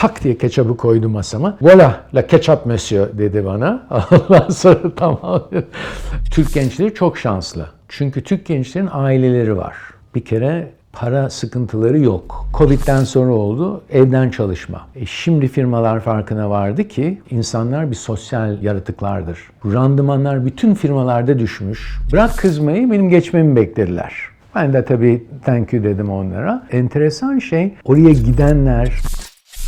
tak diye ketçapı koydu masama. Voila la ketchup monsieur dedi bana. Ondan sonra tamam. Türk gençleri çok şanslı. Çünkü Türk gençlerin aileleri var. Bir kere para sıkıntıları yok. Covid'den sonra oldu evden çalışma. E şimdi firmalar farkına vardı ki insanlar bir sosyal yaratıklardır. Randımanlar bütün firmalarda düşmüş. Bırak kızmayı benim geçmemi beklediler. Ben de tabii thank you dedim onlara. Enteresan şey oraya gidenler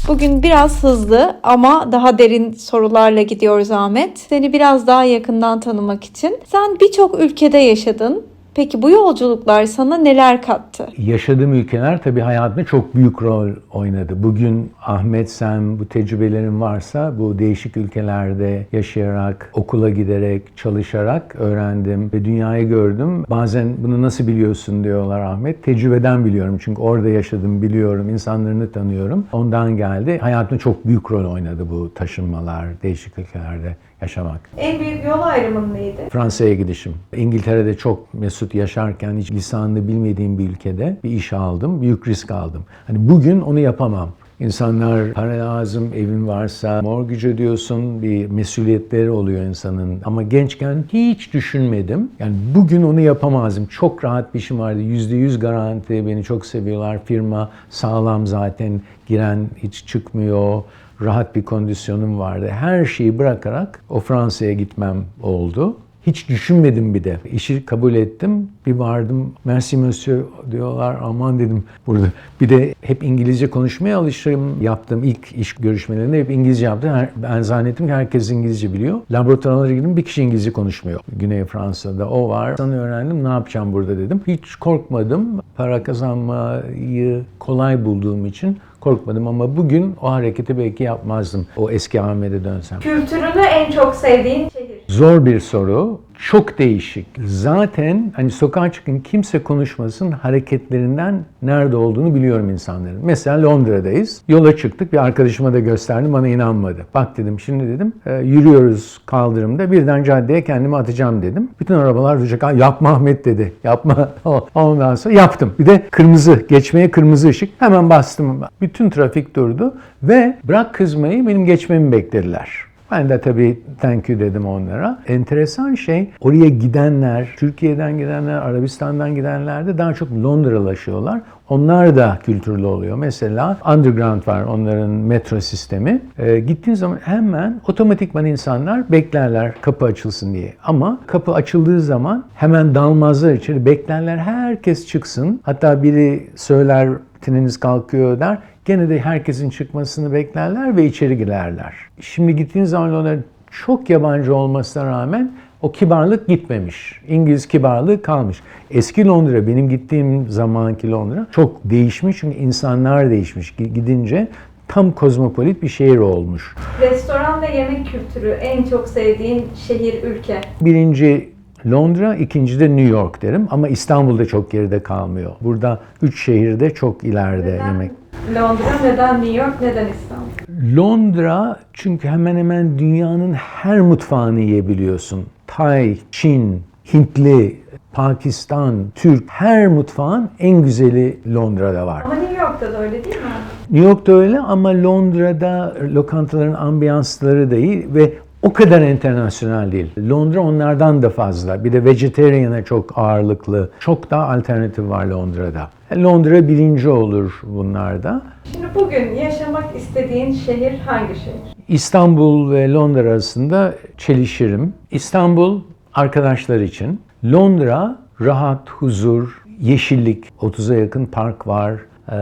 Bugün biraz hızlı ama daha derin sorularla gidiyoruz Ahmet. Seni biraz daha yakından tanımak için. Sen birçok ülkede yaşadın. Peki bu yolculuklar sana neler kattı? Yaşadığım ülkeler tabii hayatımda çok büyük rol oynadı. Bugün Ahmet sen bu tecrübelerin varsa bu değişik ülkelerde yaşayarak, okula giderek, çalışarak öğrendim ve dünyayı gördüm. Bazen bunu nasıl biliyorsun diyorlar Ahmet. Tecrübeden biliyorum çünkü orada yaşadım, biliyorum, insanlarını tanıyorum. Ondan geldi. Hayatımda çok büyük rol oynadı bu taşınmalar, değişik ülkelerde yaşamak. En büyük yol ayrımın neydi? Fransa'ya gidişim. İngiltere'de çok mesut yaşarken hiç lisanını bilmediğim bir ülkede bir iş aldım. Büyük risk aldım. Hani bugün onu yapamam. İnsanlar para lazım, evin varsa mortgage ödüyorsun, bir mesuliyetleri oluyor insanın. Ama gençken hiç düşünmedim. Yani bugün onu yapamazdım. Çok rahat bir işim vardı. %100 garanti, beni çok seviyorlar. Firma sağlam zaten, giren hiç çıkmıyor rahat bir kondisyonum vardı. Her şeyi bırakarak o Fransa'ya gitmem oldu. Hiç düşünmedim bir de. İşi kabul ettim. Bir vardım. Merci monsieur diyorlar. Aman dedim burada. Bir de hep İngilizce konuşmaya alışırım. Yaptığım ilk iş görüşmelerinde hep İngilizce yaptım. Ben zannettim ki herkes İngilizce biliyor. Laboratuvarlara girdim. Bir kişi İngilizce konuşmuyor. Güney Fransa'da o var. Sana öğrendim. Ne yapacağım burada dedim. Hiç korkmadım. Para kazanmayı kolay bulduğum için korkmadım ama bugün o hareketi belki yapmazdım. O eski Ahmet'e dönsem. Kültürünü en çok sevdiğin şehir. Zor bir soru. Çok değişik. Zaten hani sokağa çıkın kimse konuşmasın hareketlerinden nerede olduğunu biliyorum insanların. Mesela Londra'dayız. Yola çıktık. Bir arkadaşıma da gösterdim. Bana inanmadı. Bak dedim şimdi dedim e, yürüyoruz kaldırımda. Birden caddeye kendimi atacağım dedim. Bütün arabalar duracak. "Aa, Yapma Ahmet dedi. Yapma. Ondan sonra yaptım. Bir de kırmızı. Geçmeye kırmızı ışık. Hemen bastım. Bütün trafik durdu. Ve bırak kızmayı benim geçmemi beklediler. Ben de tabii thank you dedim onlara. Enteresan şey oraya gidenler, Türkiye'den gidenler, Arabistan'dan gidenler de daha çok Londralaşıyorlar. Onlar da kültürlü oluyor. Mesela underground var onların metro sistemi. Ee, gittiğin zaman hemen otomatikman insanlar beklerler kapı açılsın diye. Ama kapı açıldığı zaman hemen dalmazlar içeri beklerler herkes çıksın. Hatta biri söyler tininiz kalkıyor der. Gene de herkesin çıkmasını beklerler ve içeri girerler. Şimdi gittiğin zaman onlar çok yabancı olmasına rağmen o kibarlık gitmemiş. İngiliz kibarlığı kalmış. Eski Londra, benim gittiğim zamanki Londra çok değişmiş çünkü insanlar değişmiş. Gidince tam kozmopolit bir şehir olmuş. Restoran ve yemek kültürü en çok sevdiğin şehir, ülke. Birinci Londra, ikinci de New York derim ama İstanbul'da çok geride kalmıyor. Burada üç şehirde çok ileride yemek. Londra, neden New York, neden İstanbul? Londra çünkü hemen hemen dünyanın her mutfağını yiyebiliyorsun. Tay, Çin, Hintli, Pakistan, Türk her mutfağın en güzeli Londra'da var. Ama New York'ta da öyle değil mi? New York'ta öyle ama Londra'da lokantaların ambiyansları da iyi ve o kadar internasyonel değil. Londra onlardan da fazla. Bir de vegetarian'a çok ağırlıklı. Çok daha alternatif var Londra'da. Londra birinci olur bunlarda. Şimdi bugün yaşamak istediğin şehir hangi şehir? İstanbul ve Londra arasında çelişirim. İstanbul arkadaşlar için. Londra rahat, huzur, yeşillik. 30'a yakın park var. Ee,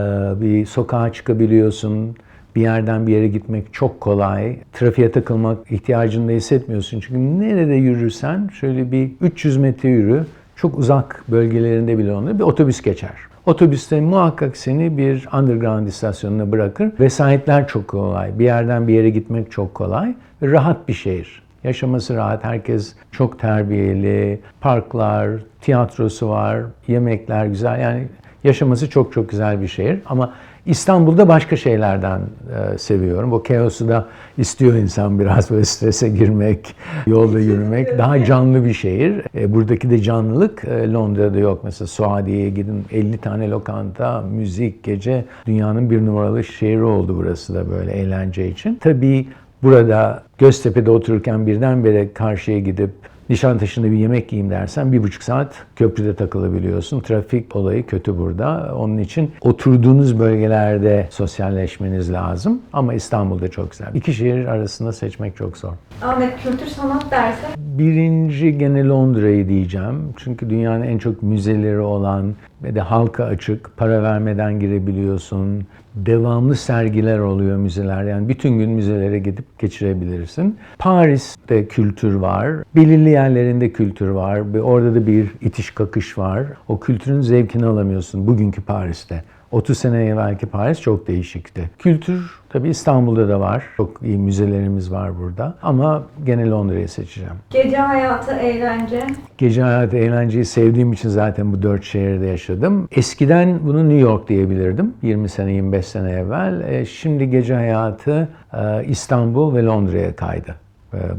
Bir sokağa çıkabiliyorsun. Bir yerden bir yere gitmek çok kolay. Trafiğe takılmak ihtiyacını da hissetmiyorsun. Çünkü nerede yürürsen şöyle bir 300 metre yürü. Çok uzak bölgelerinde bile onda bir otobüs geçer. Otobüste muhakkak seni bir underground istasyonuna bırakır. Vesayetler çok kolay. Bir yerden bir yere gitmek çok kolay. Rahat bir şehir. Yaşaması rahat. Herkes çok terbiyeli. Parklar, tiyatrosu var. Yemekler güzel. Yani yaşaması çok çok güzel bir şehir. Ama İstanbul'da başka şeylerden e, seviyorum. O kaosu da istiyor insan biraz böyle strese girmek, yolda yürümek. Daha canlı bir şehir. E, buradaki de canlılık e, Londra'da yok. Mesela Suadiye'ye gidin 50 tane lokanta, müzik, gece. Dünyanın bir numaralı şehri oldu burası da böyle eğlence için. Tabii burada Göztepe'de otururken birdenbire karşıya gidip Nişantaşı'nda bir yemek yiyeyim dersen bir buçuk saat köprüde takılabiliyorsun. Trafik olayı kötü burada. Onun için oturduğunuz bölgelerde sosyalleşmeniz lazım. Ama İstanbul'da çok güzel. İki şehir arasında seçmek çok zor. Ahmet kültür sanat dersi. Birinci gene Londra'yı diyeceğim. Çünkü dünyanın en çok müzeleri olan ve de halka açık, para vermeden girebiliyorsun. Devamlı sergiler oluyor müzeler. Yani bütün gün müzelere gidip geçirebilirsin. Paris'te kültür var. Belirli yerlerinde kültür var. Orada da bir itiş kakış var. O kültürün zevkini alamıyorsun bugünkü Paris'te. 30 sene evvelki Paris çok değişikti. Kültür tabii İstanbul'da da var. Çok iyi müzelerimiz var burada. Ama gene Londra'yı seçeceğim. Gece hayatı, eğlence. Gece hayatı, eğlenceyi sevdiğim için zaten bu dört şehirde yaşadım. Eskiden bunu New York diyebilirdim. 20 sene, 25 sene evvel. E, Şimdi gece hayatı e, İstanbul ve Londra'ya kaydı.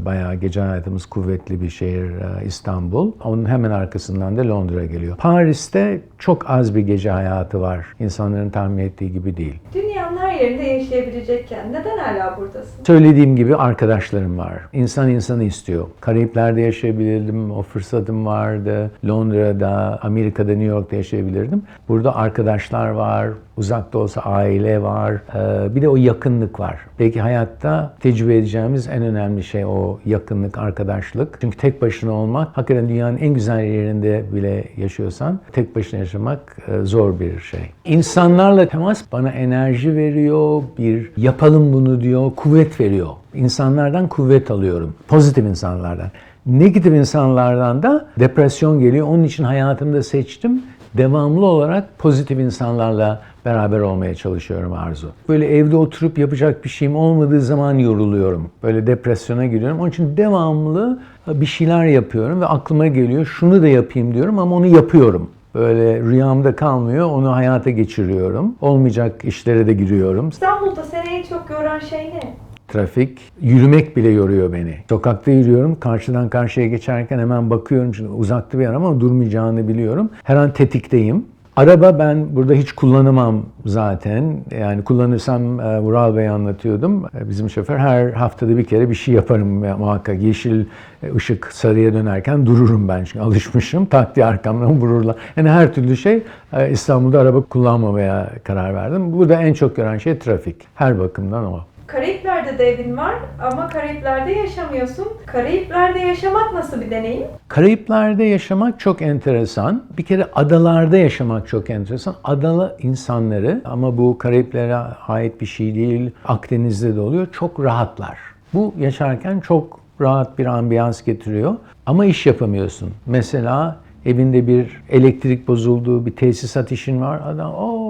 Bayağı gece hayatımız kuvvetli bir şehir e, İstanbul. Onun hemen arkasından da Londra geliyor. Paris'te çok az bir gece hayatı var. İnsanların tahmin ettiği gibi değil. Dünyanın her yerinde yaşayabilecekken neden hala buradasın? Söylediğim gibi arkadaşlarım var. İnsan insanı istiyor. Karayipler'de yaşayabilirdim, o fırsatım vardı. Londra'da, Amerika'da, New York'ta yaşayabilirdim. Burada arkadaşlar var, uzakta olsa aile var. Ee, bir de o yakınlık var. Belki hayatta tecrübe edeceğimiz en önemli şey o yakınlık, arkadaşlık. Çünkü tek başına olmak, hakikaten dünyanın en güzel yerinde bile yaşıyorsan tek başına yaşamak e, zor bir şey. İnsanlarla temas bana enerji veriyor, bir yapalım bunu diyor, kuvvet veriyor. İnsanlardan kuvvet alıyorum. Pozitif insanlardan. Negatif insanlardan da depresyon geliyor. Onun için hayatımda seçtim. Devamlı olarak pozitif insanlarla beraber olmaya çalışıyorum Arzu. Böyle evde oturup yapacak bir şeyim olmadığı zaman yoruluyorum. Böyle depresyona giriyorum. Onun için devamlı bir şeyler yapıyorum ve aklıma geliyor şunu da yapayım diyorum ama onu yapıyorum. Böyle rüyamda kalmıyor, onu hayata geçiriyorum. Olmayacak işlere de giriyorum. İstanbul'da seni en çok yoran şey ne? Trafik, yürümek bile yoruyor beni. Sokakta yürüyorum, karşıdan karşıya geçerken hemen bakıyorum. Çünkü uzakta bir yer ama durmayacağını biliyorum. Her an tetikteyim. Araba ben burada hiç kullanamam zaten. Yani kullanırsam e, Vural Bey anlatıyordum. E, Bizim şoför her haftada bir kere bir şey yaparım ya, muhakkak. Yeşil e, ışık sarıya dönerken dururum ben çünkü alışmışım. Tak diye arkamdan vururlar. Yani her türlü şey İstanbul'da araba kullanmamaya karar verdim. Burada en çok gören şey trafik. Her bakımdan o. Karayipler'de de evin var ama Karayipler'de yaşamıyorsun. Karayipler'de yaşamak nasıl bir deneyim? Karayipler'de yaşamak çok enteresan. Bir kere adalarda yaşamak çok enteresan. Adalı insanları ama bu Karayiplere ait bir şey değil. Akdeniz'de de oluyor. Çok rahatlar. Bu yaşarken çok rahat bir ambiyans getiriyor. Ama iş yapamıyorsun. Mesela evinde bir elektrik bozuldu, bir tesisat işin var. Adam o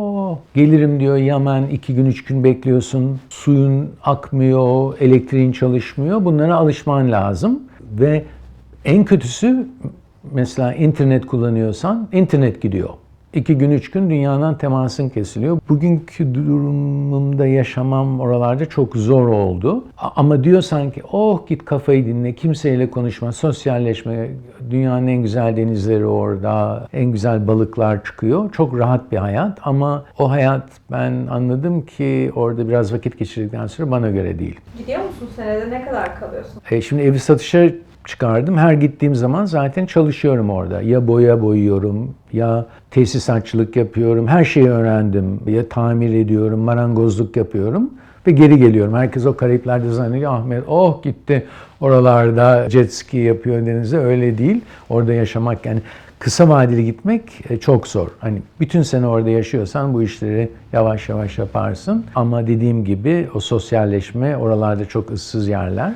gelirim diyor Yaman iki gün üç gün bekliyorsun. Suyun akmıyor, elektriğin çalışmıyor. Bunlara alışman lazım. Ve en kötüsü mesela internet kullanıyorsan internet gidiyor. İki gün, üç gün dünyadan temasın kesiliyor. Bugünkü durumumda yaşamam oralarda çok zor oldu. Ama diyorsan ki oh git kafayı dinle, kimseyle konuşma, sosyalleşme, dünyanın en güzel denizleri orada, en güzel balıklar çıkıyor. Çok rahat bir hayat ama o hayat ben anladım ki orada biraz vakit geçirdikten sonra bana göre değil. Gidiyor musun senede ne kadar kalıyorsun? E, şimdi evi satışa çıkardım. Her gittiğim zaman zaten çalışıyorum orada. Ya boya boyuyorum, ya tesisatçılık yapıyorum. Her şeyi öğrendim. Ya tamir ediyorum, marangozluk yapıyorum. Ve geri geliyorum. Herkes o Karayipler'de zannediyor Ahmet oh gitti oralarda jet ski yapıyor denize. Öyle değil. Orada yaşamak yani kısa vadeli gitmek e, çok zor. Hani bütün sene orada yaşıyorsan bu işleri yavaş yavaş yaparsın. Ama dediğim gibi o sosyalleşme oralarda çok ıssız yerler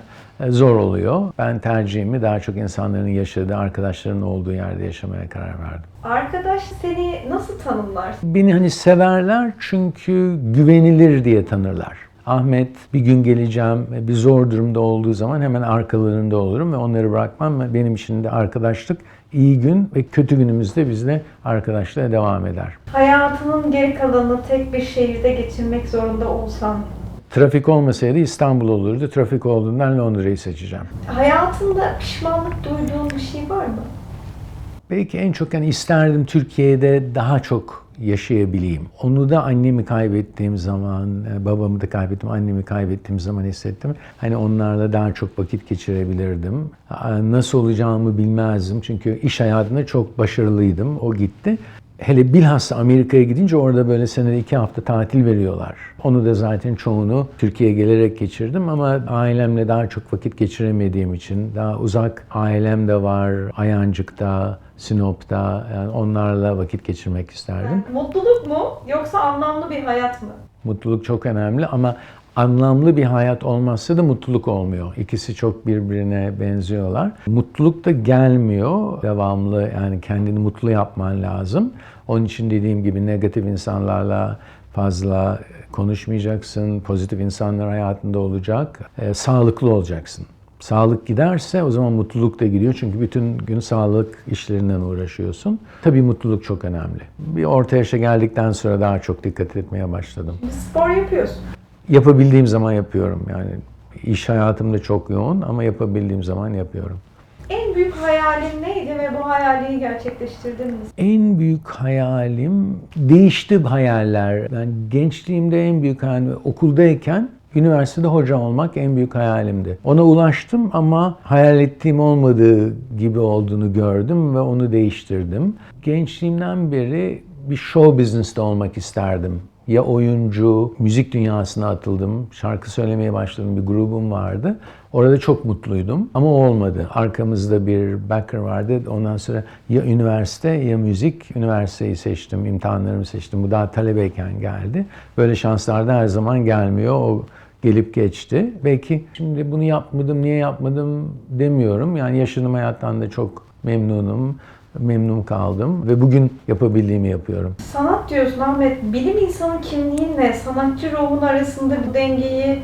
zor oluyor. Ben tercihimi daha çok insanların yaşadığı, arkadaşlarının olduğu yerde yaşamaya karar verdim. Arkadaş seni nasıl tanımlar? Beni hani severler çünkü güvenilir diye tanırlar. Ahmet bir gün geleceğim, bir zor durumda olduğu zaman hemen arkalarında olurum ve onları bırakmam. Benim için de arkadaşlık iyi gün ve kötü günümüzde bizle arkadaşlığa devam eder. Hayatının geri kalanını tek bir şehirde geçirmek zorunda olsan, Trafik olmasaydı İstanbul olurdu. Trafik olduğundan Londra'yı seçeceğim. hayatında pişmanlık duyduğun bir şey var mı? Belki en çok yani isterdim Türkiye'de daha çok yaşayabileyim. Onu da annemi kaybettiğim zaman, e, babamı da kaybettim, annemi kaybettiğim zaman hissettim. Hani onlarla daha çok vakit geçirebilirdim. Nasıl olacağımı bilmezdim çünkü iş hayatında çok başarılıydım. O gitti. Hele bilhassa Amerika'ya gidince orada böyle senede iki hafta tatil veriyorlar. Onu da zaten çoğunu Türkiye'ye gelerek geçirdim ama ailemle daha çok vakit geçiremediğim için daha uzak ailem de var. Ayancık'ta, Sinop'ta yani onlarla vakit geçirmek isterdim. Mutluluk mu yoksa anlamlı bir hayat mı? Mutluluk çok önemli ama anlamlı bir hayat olmazsa da mutluluk olmuyor. İkisi çok birbirine benziyorlar. Mutluluk da gelmiyor devamlı yani kendini mutlu yapman lazım. Onun için dediğim gibi negatif insanlarla fazla konuşmayacaksın. Pozitif insanlar hayatında olacak. Ee, sağlıklı olacaksın. Sağlık giderse o zaman mutluluk da gidiyor. Çünkü bütün gün sağlık işlerinden uğraşıyorsun. Tabii mutluluk çok önemli. Bir orta yaşa geldikten sonra daha çok dikkat etmeye başladım. Spor yapıyorsun. Yapabildiğim zaman yapıyorum yani. iş hayatımda çok yoğun ama yapabildiğim zaman yapıyorum. En büyük hayalin neydi ve bu hayalini gerçekleştirdin mi? En büyük hayalim değişti hayaller. Ben gençliğimde en büyük hayalim okuldayken üniversitede hoca olmak en büyük hayalimdi. Ona ulaştım ama hayal ettiğim olmadığı gibi olduğunu gördüm ve onu değiştirdim. Gençliğimden beri bir show business'te olmak isterdim. Ya oyuncu, müzik dünyasına atıldım. Şarkı söylemeye başladım. Bir grubum vardı. Orada çok mutluydum ama olmadı. Arkamızda bir backer vardı. Ondan sonra ya üniversite ya müzik. Üniversiteyi seçtim, imtihanlarımı seçtim. Bu daha talebeyken geldi. Böyle şanslar da her zaman gelmiyor. O gelip geçti. Belki şimdi bunu yapmadım, niye yapmadım demiyorum. Yani yaşadığım hayattan da çok memnunum. Memnun kaldım ve bugün yapabildiğimi yapıyorum. Sanat diyorsun Ahmet. Bilim insanı kimliğinle sanatçı ruhun arasında bu dengeyi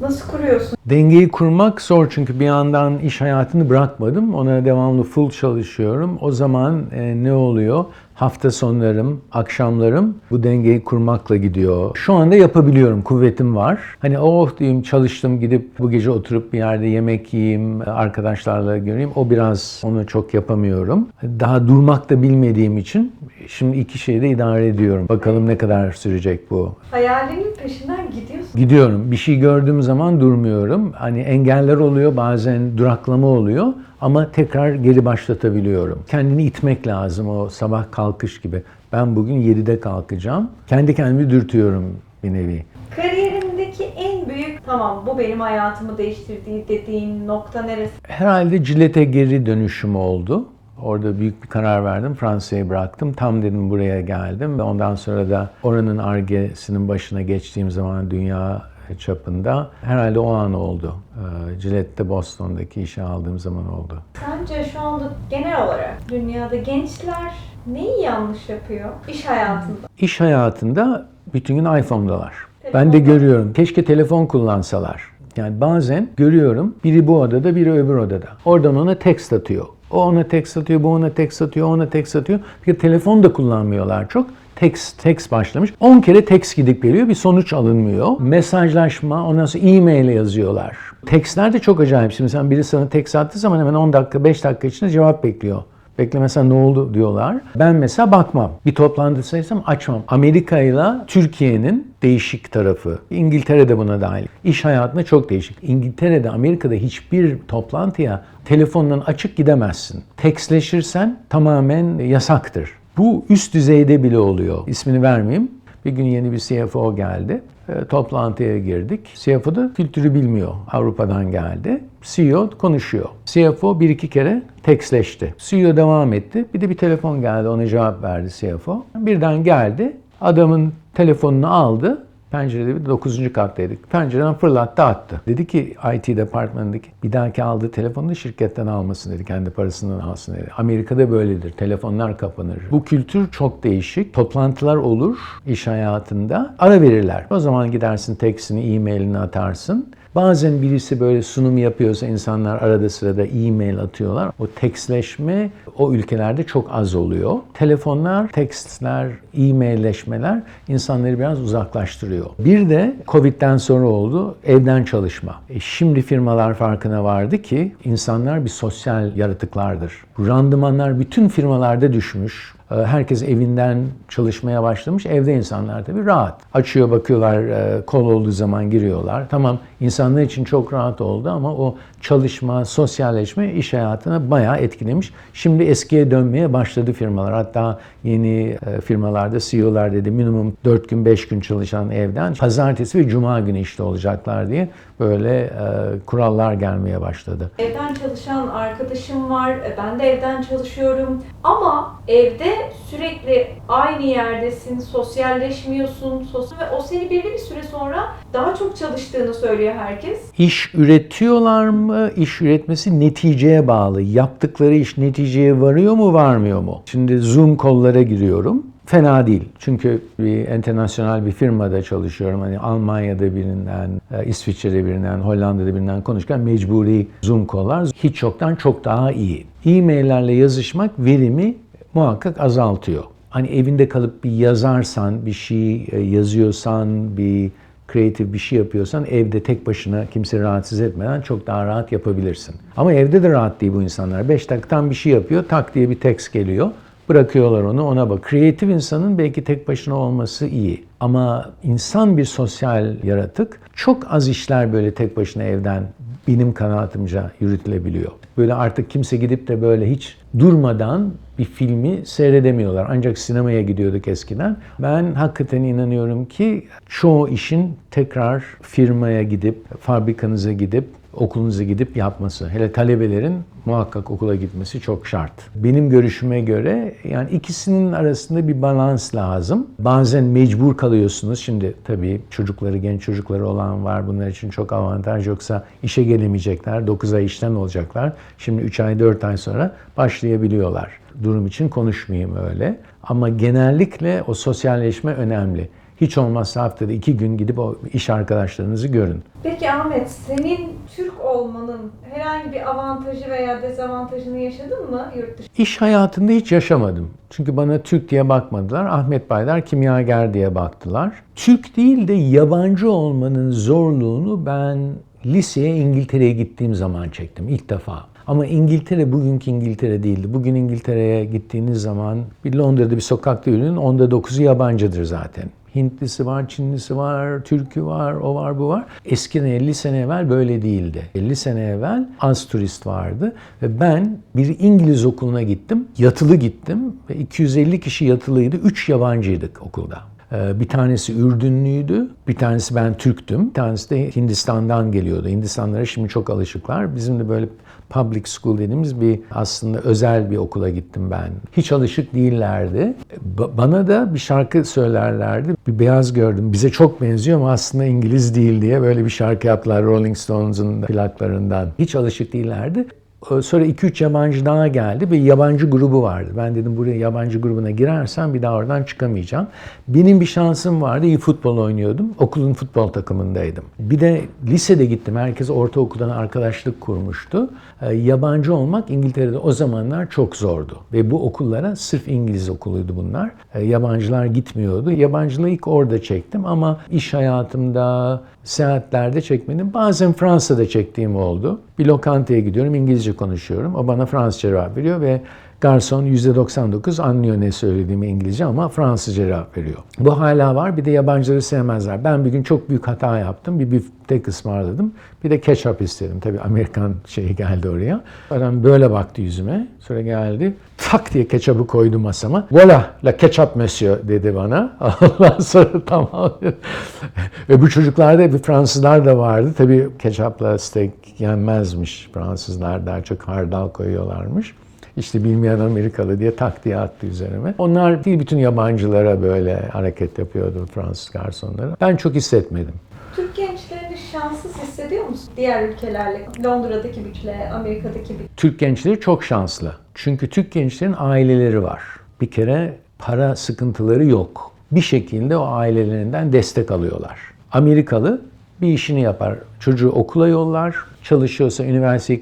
nasıl kuruyorsun? Dengeyi kurmak zor çünkü bir yandan iş hayatını bırakmadım. Ona devamlı full çalışıyorum. O zaman e, ne oluyor? Hafta sonlarım, akşamlarım bu dengeyi kurmakla gidiyor. Şu anda yapabiliyorum, kuvvetim var. Hani oh diyeyim çalıştım gidip bu gece oturup bir yerde yemek yiyeyim, arkadaşlarla göreyim. O biraz onu çok yapamıyorum. Daha durmak da bilmediğim için şimdi iki şeyi de idare ediyorum. Bakalım ne kadar sürecek bu. Hayalinin peşinden gidiyorsun. Gidiyorum. Bir şey gördüğüm zaman durmuyorum. Hani engeller oluyor, bazen duraklama oluyor ama tekrar geri başlatabiliyorum. Kendini itmek lazım o sabah kalkış gibi. Ben bugün 7'de kalkacağım. Kendi kendimi dürtüyorum bir nevi. Kariyerindeki en büyük tamam bu benim hayatımı değiştirdiği dediğin nokta neresi? Herhalde Cilet'e geri dönüşüm oldu. Orada büyük bir karar verdim. Fransa'yı bıraktım. Tam dedim buraya geldim ve ondan sonra da oranın argesinin başına geçtiğim zaman dünya çapında herhalde o an oldu. Ee, Gillette'de Boston'daki işe aldığım zaman oldu. Sence şu anda genel olarak dünyada gençler neyi yanlış yapıyor iş hayatında? İş hayatında bütün gün iPhone'dalar. Ben de görüyorum. Keşke telefon kullansalar. Yani bazen görüyorum biri bu odada biri öbür odada. Oradan ona text atıyor. O ona text atıyor, bu ona text atıyor, o ona text atıyor. Bir telefon da kullanmıyorlar çok. Text, text başlamış. 10 kere text gidip geliyor, bir sonuç alınmıyor. Mesajlaşma, ondan sonra e-mail yazıyorlar. Textler de çok acayip. Şimdi sen biri sana text attığı zaman hemen 10 dakika, 5 dakika içinde cevap bekliyor. Beklemesen ne oldu diyorlar. Ben mesela bakmam. Bir toplantıdaysam açmam. Amerika ile Türkiye'nin değişik tarafı. İngiltere de buna dahil. İş hayatında çok değişik. İngiltere'de, Amerika'da hiçbir toplantıya telefondan açık gidemezsin. Tekstleşirsen tamamen yasaktır. Bu üst düzeyde bile oluyor. İsmini vermeyeyim. Bir gün yeni bir CFO geldi. E, toplantıya girdik. CFO da kültürü bilmiyor. Avrupa'dan geldi. CEO konuşuyor. CFO bir iki kere tekstleşti. CEO devam etti. Bir de bir telefon geldi. Ona cevap verdi CFO. Birden geldi. Adamın telefonunu aldı. Pencerede bir 9. kattaydık. Pencereden fırlattı attı. Dedi ki IT departmanındaki bir dahaki aldığı telefonu da şirketten almasın dedi. Kendi parasından alsın dedi. Amerika'da böyledir. Telefonlar kapanır. Bu kültür çok değişik. Toplantılar olur iş hayatında. Ara verirler. O zaman gidersin tekstini, e-mailini atarsın. Bazen birisi böyle sunum yapıyorsa insanlar arada sırada e-mail atıyorlar. O tekstleşme o ülkelerde çok az oluyor. Telefonlar, tekstler, e-mailleşmeler insanları biraz uzaklaştırıyor. Bir de Covid'den sonra oldu evden çalışma. E şimdi firmalar farkına vardı ki insanlar bir sosyal yaratıklardır. Randımanlar bütün firmalarda düşmüş. E, Herkes evinden çalışmaya başlamış. Evde insanlar tabii rahat. Açıyor bakıyorlar e, kol olduğu zaman giriyorlar. Tamam insanlar için çok rahat oldu ama o çalışma, sosyalleşme iş hayatına bayağı etkilemiş. Şimdi eskiye dönmeye başladı firmalar. Hatta yeni e, firmalarda CEO'lar dedi minimum 4 gün 5 gün çalışan evden pazartesi ve cuma günü işte olacaklar diye böyle e, kurallar gelmeye başladı. Evden çalışan arkadaşım var, ben de evden çalışıyorum. Ama evde sürekli aynı yerdesin, sosyalleşmiyorsun, sosyal ve o seni belli bir süre sonra daha çok çalıştığını söylüyor herkes. İş üretiyorlar mı? İş üretmesi neticeye bağlı. Yaptıkları iş neticeye varıyor mu, varmıyor mu? Şimdi Zoom kollara giriyorum. Fena değil. Çünkü bir internasyonel bir firmada çalışıyorum. Hani Almanya'da birinden, e, İsviçre'de birinden, Hollanda'da birinden konuşurken mecburi Zoom kollar hiç yoktan çok daha iyi. E-maillerle yazışmak verimi muhakkak azaltıyor. Hani evinde kalıp bir yazarsan, bir şey e, yazıyorsan, bir kreatif bir şey yapıyorsan evde tek başına kimse rahatsız etmeden çok daha rahat yapabilirsin. Ama evde de rahat değil bu insanlar. 5 dakikadan bir şey yapıyor, tak diye bir tekst geliyor. Bırakıyorlar onu, ona bak. Kreatif insanın belki tek başına olması iyi. Ama insan bir sosyal yaratık. Çok az işler böyle tek başına evden benim kanaatimce yürütülebiliyor. Böyle artık kimse gidip de böyle hiç durmadan bir filmi seyredemiyorlar. Ancak sinemaya gidiyorduk eskiden. Ben hakikaten inanıyorum ki çoğu işin tekrar firmaya gidip, fabrikanıza gidip, okulunuza gidip yapması. Hele talebelerin muhakkak okula gitmesi çok şart. Benim görüşüme göre yani ikisinin arasında bir balans lazım. Bazen mecbur kalıyorsunuz. Şimdi tabii çocukları, genç çocukları olan var. Bunlar için çok avantaj yoksa işe gelemeyecekler. 9 ay işten olacaklar. Şimdi 3 ay, 4 ay sonra başlayabiliyorlar. Durum için konuşmayayım öyle. Ama genellikle o sosyalleşme önemli. Hiç olmazsa haftada iki gün gidip o iş arkadaşlarınızı görün. Peki Ahmet, senin Türk olmanın herhangi bir avantajı veya dezavantajını yaşadın mı yurt dışı? İş hayatında hiç yaşamadım. Çünkü bana Türk diye bakmadılar. Ahmet Baydar kimyager diye baktılar. Türk değil de yabancı olmanın zorluğunu ben liseye İngiltere'ye gittiğim zaman çektim ilk defa. Ama İngiltere bugünkü İngiltere değildi. Bugün İngiltere'ye gittiğiniz zaman bir Londra'da bir sokakta yürüyün onda dokuzu yabancıdır zaten. Hintlisi var, Çinlisi var, Türkü var, o var, bu var. Eskiden 50 sene evvel böyle değildi. 50 sene evvel az turist vardı ve ben bir İngiliz okuluna gittim. Yatılı gittim ve 250 kişi yatılıydı. 3 yabancıydık okulda. Ee, Bir tanesi Ürdünlüydü, bir tanesi ben Türktüm, bir tanesi de Hindistan'dan geliyordu. Hindistanlara şimdi çok alışıklar. Bizim de böyle public school dediğimiz bir aslında özel bir okula gittim ben. Hiç alışık değillerdi. Ba- Bana da bir şarkı söylerlerdi. Bir beyaz gördüm. Bize çok benziyor ama aslında İngiliz değil diye böyle bir şarkı yaptılar Rolling Stones'un plaklarından. Hiç alışık değillerdi. Ee, Sonra 2-3 yabancı daha geldi ve yabancı grubu vardı. Ben dedim buraya yabancı grubuna girersem bir daha oradan çıkamayacağım. Benim bir şansım vardı. İyi futbol oynuyordum. Okulun futbol takımındaydım. Bir de lisede gittim. Herkes ortaokuldan arkadaşlık kurmuştu. Ee, Yabancı olmak İngiltere'de o zamanlar çok zordu. Ve bu okullara sırf İngiliz okuluydu bunlar. Ee, Yabancılar gitmiyordu. Yabancılığı ilk orada çektim ama iş hayatımda, seyahatlerde çekmedim. Bazen Fransa'da çektiğim oldu. Bir lokantaya gidiyorum, İngilizce konuşuyorum. O bana Fransızca cevap veriyor ve garson %99 anlıyor ne söylediğimi İngilizce ama Fransızca cevap veriyor. Bu hala var. Bir de yabancıları sevmezler. Ben bir gün çok büyük hata yaptım. Bir biftek ısmarladım. Bir de ketçap istedim. Tabii Amerikan şeyi geldi oraya. Adam böyle baktı yüzüme. Sonra geldi. Tak diye ketçapı koydu masama. Voilà la ketchup monsieur dedi bana. Ondan sonra tamam. Bu çocuklarda bir Fransızlar da vardı. Tabii ketçapla steak yenmezmiş. Fransızlar daha çok hardal koyuyorlarmış. İşte bilmeyen Amerikalı diye tak diye attı üzerime. Onlar değil bütün yabancılara böyle hareket yapıyordu Fransız garsonlara. Ben çok hissetmedim. Türk gençlerini şanssız hissediyor musun? Diğer ülkelerle, Londra'daki bütçe, Amerika'daki bütçe. Türk gençleri çok şanslı. Çünkü Türk gençlerin aileleri var. Bir kere para sıkıntıları yok. Bir şekilde o ailelerinden destek alıyorlar. Amerikalı bir işini yapar. Çocuğu okula yollar. Çalışıyorsa üniversiteyi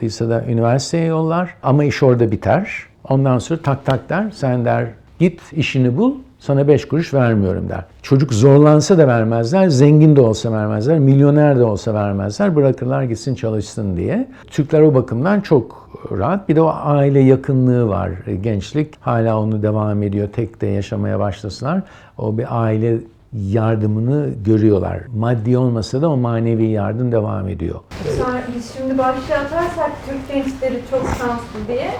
kazandıysa da üniversiteye yollar. Ama iş orada biter. Ondan sonra tak tak der. Sen der git işini bul. Sana beş kuruş vermiyorum der. Çocuk zorlansa da vermezler, zengin de olsa vermezler, milyoner de olsa vermezler. Bırakırlar gitsin çalışsın diye. Türkler o bakımdan çok rahat. Bir de o aile yakınlığı var. Gençlik hala onu devam ediyor. Tek de yaşamaya başlasalar o bir aile yardımını görüyorlar. Maddi olmasa da o manevi yardım devam ediyor. Biz şimdi başlığa atarsak Türk gençleri çok şanslı diye.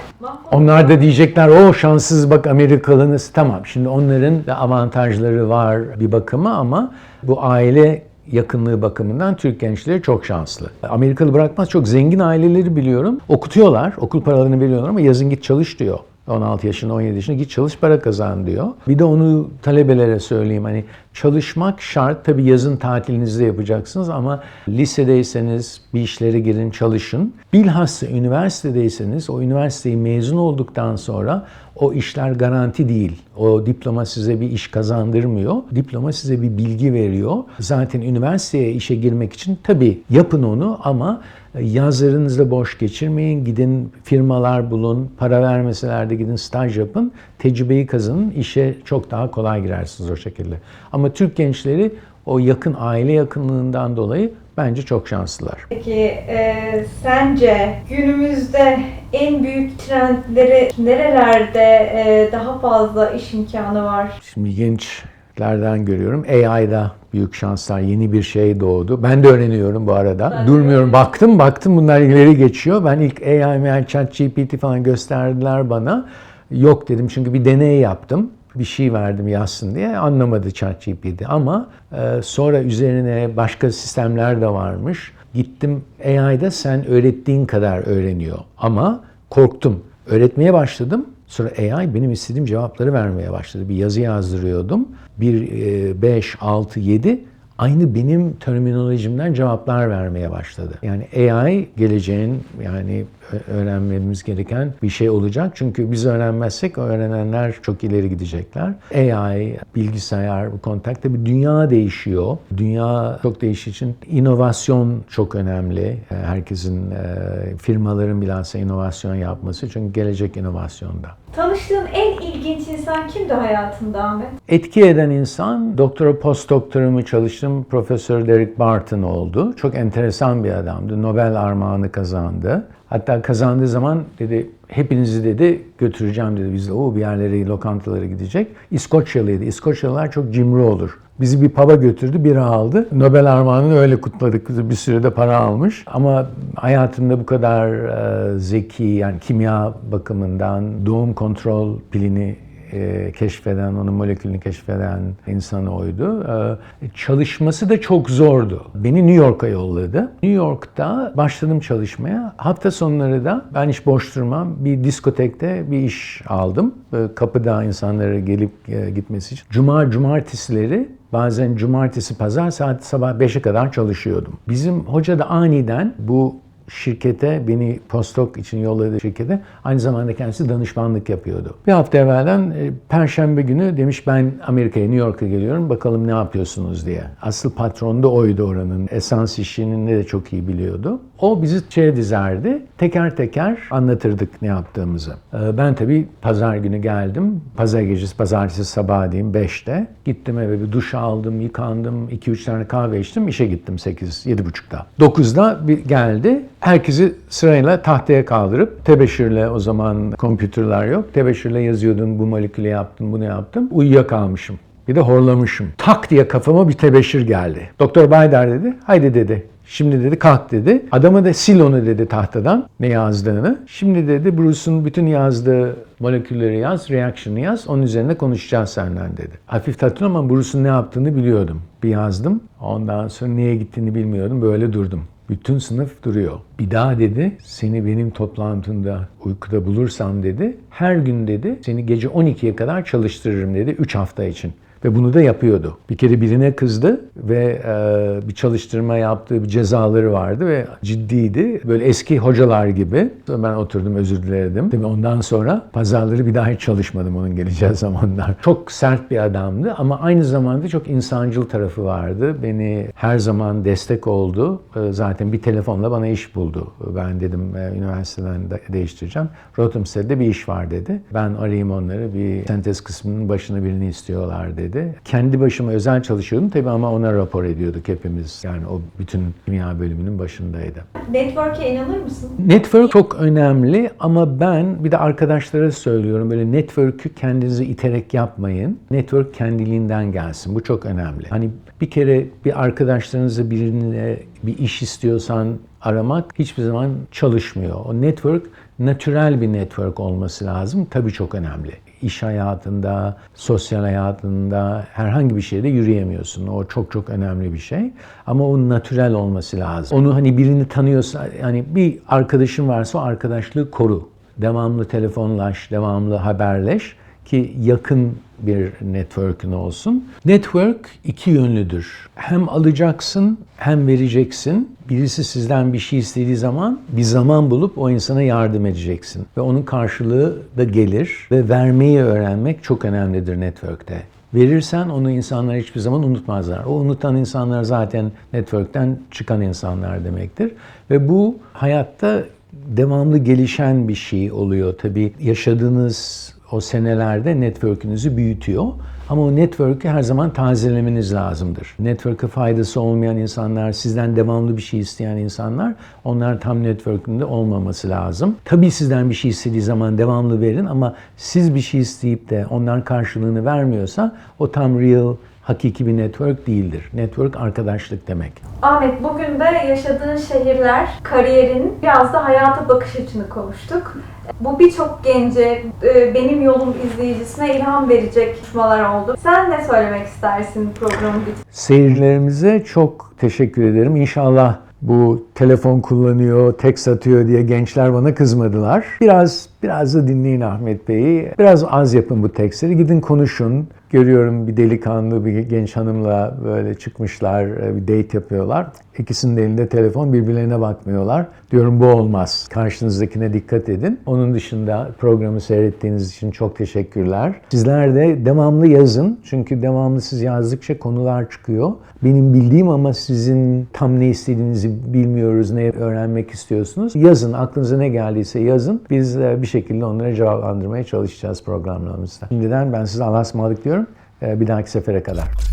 Onlar da diyecekler o şanssız bak Amerikalınız. Tamam şimdi onların da avantajları var bir bakıma ama bu aile yakınlığı bakımından Türk gençleri çok şanslı. Amerikalı bırakmaz çok zengin aileleri biliyorum. Okutuyorlar, okul paralarını veriyorlar ama yazın git çalış diyor. 16 yaşında, 17 yaşında git çalış para kazan diyor. Bir de onu talebelere söyleyeyim hani çalışmak şart. Tabii yazın tatilinizde yapacaksınız ama lisedeyseniz bir işlere girin çalışın. Bilhassa üniversitedeyseniz o üniversiteyi mezun olduktan sonra o işler garanti değil. O diploma size bir iş kazandırmıyor. Diploma size bir bilgi veriyor. Zaten üniversiteye işe girmek için tabii yapın onu ama yazlarınızda boş geçirmeyin. Gidin firmalar bulun. Para vermeseler de gidin staj yapın. Tecrübeyi kazanın. İşe çok daha kolay girersiniz o şekilde. Ama Türk gençleri o yakın aile yakınlığından dolayı bence çok şanslılar. Peki e, sence günümüzde en büyük trendleri nerelerde e, daha fazla iş imkanı var? Şimdi gençlerden görüyorum. AI'da büyük şanslar, yeni bir şey doğdu. Ben de öğreniyorum bu arada. Ben de Durmuyorum. öğreniyorum. Baktım, baktım bunlar ileri geçiyor. Ben ilk AI, ML, Chat GPT falan gösterdiler bana. Yok dedim çünkü bir deney yaptım. Bir şey verdim yazsın diye anlamadı ChatGPT ama e, sonra üzerine başka sistemler de varmış. Gittim AI'da sen öğrettiğin kadar öğreniyor ama korktum. Öğretmeye başladım. Sonra AI benim istediğim cevapları vermeye başladı. Bir yazı yazdırıyordum. 1, 5, 6, 7 aynı benim terminolojimden cevaplar vermeye başladı. Yani AI geleceğin yani öğrenmemiz gereken bir şey olacak. Çünkü biz öğrenmezsek öğrenenler çok ileri gidecekler. AI, bilgisayar, bu kontak tabii dünya değişiyor. Dünya çok değiştiği için inovasyon çok önemli. E, Herkesin, e, firmaların bilhassa inovasyon yapması. Çünkü gelecek inovasyonda. Tanıştığın en ilginç insan kimdi hayatında Ahmet? Etki eden insan doktora postdoktorumu çalıştım Profesör Derek Barton oldu. Çok enteresan bir adamdı. Nobel armağanı kazandı. Hatta kazandığı zaman dedi hepinizi dedi götüreceğim dedi. Biz de o bir yerlere lokantalara gidecek. İskoçyalıydı. İskoçyalılar çok cimri olur. Bizi bir pub'a götürdü, bira aldı. Nobel armağanını öyle kutladık. Bir sürede para almış. Ama hayatımda bu kadar e, zeki, yani kimya bakımından doğum kontrol pilini e, keşfeden, onun molekülünü keşfeden insanı oydu. E, çalışması da çok zordu. Beni New York'a yolladı. New York'ta başladım çalışmaya. Hafta sonları da ben hiç boş durmam. Bir diskotekte bir iş aldım. Böyle kapıda insanlara gelip e, gitmesi için. Cuma, cumartesileri Bazen cumartesi, pazar saat sabah 5'e kadar çalışıyordum. Bizim hoca da aniden bu şirkete, beni postdoc için yolladığı şirkete aynı zamanda kendisi danışmanlık yapıyordu. Bir hafta evvelden e, Perşembe günü demiş ben Amerika'ya, New York'a geliyorum bakalım ne yapıyorsunuz diye. Asıl patron da oydu oranın. Esans işinin de çok iyi biliyordu. O bizi şeye dizerdi. Teker teker anlatırdık ne yaptığımızı. Ee, Ben tabii pazar günü geldim. Pazar gecesi, pazartesi sabah diyeyim 5'te. Gittim eve bir duş aldım, yıkandım. 2-3 tane kahve içtim. işe gittim 8, 7.30'da. 9'da bir geldi. Herkesi sırayla tahtaya kaldırıp tebeşirle o zaman kompütürler yok. Tebeşirle yazıyordum bu molekülü yaptım, bunu yaptım. Uyuyakalmışım. Bir de horlamışım. Tak diye kafama bir tebeşir geldi. Doktor Baydar dedi. Haydi dedi. Şimdi dedi kalk dedi. Adama da sil onu dedi tahtadan ne yazdığını. Şimdi dedi Bruce'un bütün yazdığı molekülleri yaz, reaction'ı yaz. Onun üzerine konuşacağız senden dedi. Hafif hatırlıyorum ama Bruce'un ne yaptığını biliyordum. Bir yazdım. Ondan sonra niye gittiğini bilmiyordum. Böyle durdum. Bütün sınıf duruyor. Bir daha dedi seni benim toplantımda uykuda bulursam dedi her gün dedi seni gece 12'ye kadar çalıştırırım dedi 3 hafta için. Ve bunu da yapıyordu. Bir kere birine kızdı ve e, bir çalıştırma yaptığı bir cezaları vardı ve ciddiydi. Böyle eski hocalar gibi. Ben oturdum özür diledim. Tabii ondan sonra pazarları bir daha hiç çalışmadım onun geleceği zamanlar. Çok sert bir adamdı ama aynı zamanda çok insancıl tarafı vardı. Beni her zaman destek oldu. E, zaten bir telefonla bana iş buldu. Ben dedim e, üniversiteden de değiştireceğim. Rothamsted'de bir iş var dedi. Ben arayayım onları bir sentez kısmının başına birini istiyorlar dedi. Kendi başıma özel çalışıyordum tabii ama ona rapor ediyorduk hepimiz. Yani o bütün kimya bölümünün başındaydı. Network'e inanır mısın? Network çok önemli ama ben bir de arkadaşlara söylüyorum böyle network'ü kendinizi iterek yapmayın. Network kendiliğinden gelsin. Bu çok önemli. Hani bir kere bir arkadaşlarınızla birine bir iş istiyorsan aramak hiçbir zaman çalışmıyor. O network natürel bir network olması lazım. Tabii çok önemli. İş hayatında, sosyal hayatında herhangi bir şeyde yürüyemiyorsun. O çok çok önemli bir şey. Ama o natürel olması lazım. Onu hani birini tanıyorsa, yani bir arkadaşın varsa o arkadaşlığı koru. Devamlı telefonlaş, devamlı haberleş ki yakın bir network'ün olsun. Network iki yönlüdür. Hem alacaksın hem vereceksin. Birisi sizden bir şey istediği zaman bir zaman bulup o insana yardım edeceksin. Ve onun karşılığı da gelir. Ve vermeyi öğrenmek çok önemlidir network'te. Verirsen onu insanlar hiçbir zaman unutmazlar. O unutan insanlar zaten network'ten çıkan insanlar demektir. Ve bu hayatta devamlı gelişen bir şey oluyor. Tabii yaşadığınız o senelerde network'ünüzü büyütüyor. Ama o network'ü her zaman tazelemeniz lazımdır. Network'e faydası olmayan insanlar, sizden devamlı bir şey isteyen insanlar, onlar tam network'ünde olmaması lazım. Tabii sizden bir şey istediği zaman devamlı verin ama siz bir şey isteyip de onlar karşılığını vermiyorsa o tam real, hakiki bir network değildir. Network arkadaşlık demek. Ahmet bugün de yaşadığın şehirler, kariyerin, biraz da hayata bakış açını konuştuk. Bu birçok gence, e, benim yolum izleyicisine ilham verecek konuşmalar oldu. Sen ne söylemek istersin programın bitiminde? Seyircilerimize çok teşekkür ederim. İnşallah bu telefon kullanıyor, text atıyor diye gençler bana kızmadılar. Biraz biraz da dinleyin Ahmet Bey'i. Biraz az yapın bu tekstleri. Gidin konuşun. Görüyorum bir delikanlı, bir genç hanımla böyle çıkmışlar, e, bir date yapıyorlar. İkisinin de elinde telefon, birbirlerine bakmıyorlar. Diyorum bu olmaz. Karşınızdakine dikkat edin. Onun dışında programı seyrettiğiniz için çok teşekkürler. Sizler de devamlı yazın. Çünkü devamlı siz yazdıkça konular çıkıyor. Benim bildiğim ama sizin tam ne istediğinizi bilmiyoruz, ne öğrenmek istiyorsunuz. Yazın, aklınıza ne geldiyse yazın. Biz e, bir şekilde onları cevaplandırmaya çalışacağız programlarımızda. Şimdiden ben size Allah'a ısmarladık diyorum. E, Bir dahaki sefere kadar.